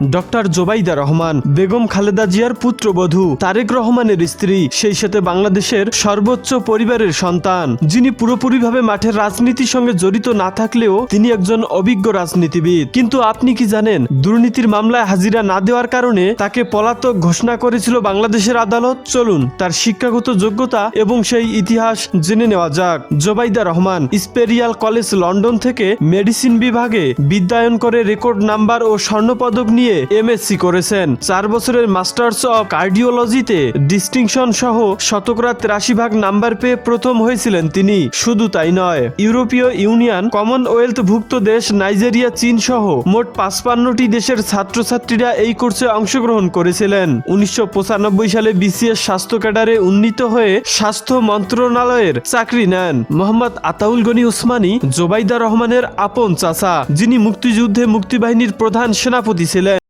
Doctor Zubaida Rahman, Begum Khaleda জিয়ার পুত্রবধূ তারেক রহমানের স্ত্রী, সেই সাথে বাংলাদেশের সর্বোচ্চ পরিবারের সন্তান। যিনি পুরোপুরিভাবে মাঠের রাজনীতির সঙ্গে জড়িত না থাকলেও তিনি একজন অভিজ্ঞ রাজনীতিবিদ। কিন্তু আপনি কি জানেন, দুর্নীতির মামলায় হাজিরা না দেওয়ার কারণে তাকে পলাতক ঘোষণা করেছিল বাংলাদেশের আদালত? চলুন, তার শিক্ষাগত যোগ্যতা এবং সেই ইতিহাস জেনে নেওয়া যাক। Zubaida Rahman imperial college London থেকে মেডিসিন বিভাগে বিদ্যায়ন করে রেকর্ড নাম্বার ও স্বর্ণপদক নিয়ে এমএসসি করেছেন। চার বছরের মাস্টার্স অফ কার্ডিওলজিতে ডিস্টিংশন সহ শতকরা তিরাশি ভাগ নাম্বার পেয়ে প্রথম হয়েছিলেন তিনি। শুধু তাই নয়, ইউরোপীয় ইউনিয়ন কমনওয়েলথ ভুক্ত দেশ নাইজেরিয়া, চীন সহ মোট পাঁচপান্নটি দেশের ছাত্রছাত্রীরা এই কোর্সে অংশগ্রহণ করেছিলেন। উনিশশো পঁচানব্বই সালে বিসিএস স্বাস্থ্য ক্যাডারে উন্নীত হয়ে স্বাস্থ্য মন্ত্রণালয়ের চাকরি নেন। মোহাম্মদ আতাউল গনি উসমানী, জোবাইদা রহমানের আপন চাচা, যিনি মুক্তিযুদ্ধে মুক্তিবাহিনীর প্রধান সেনাপতি ছিলেন।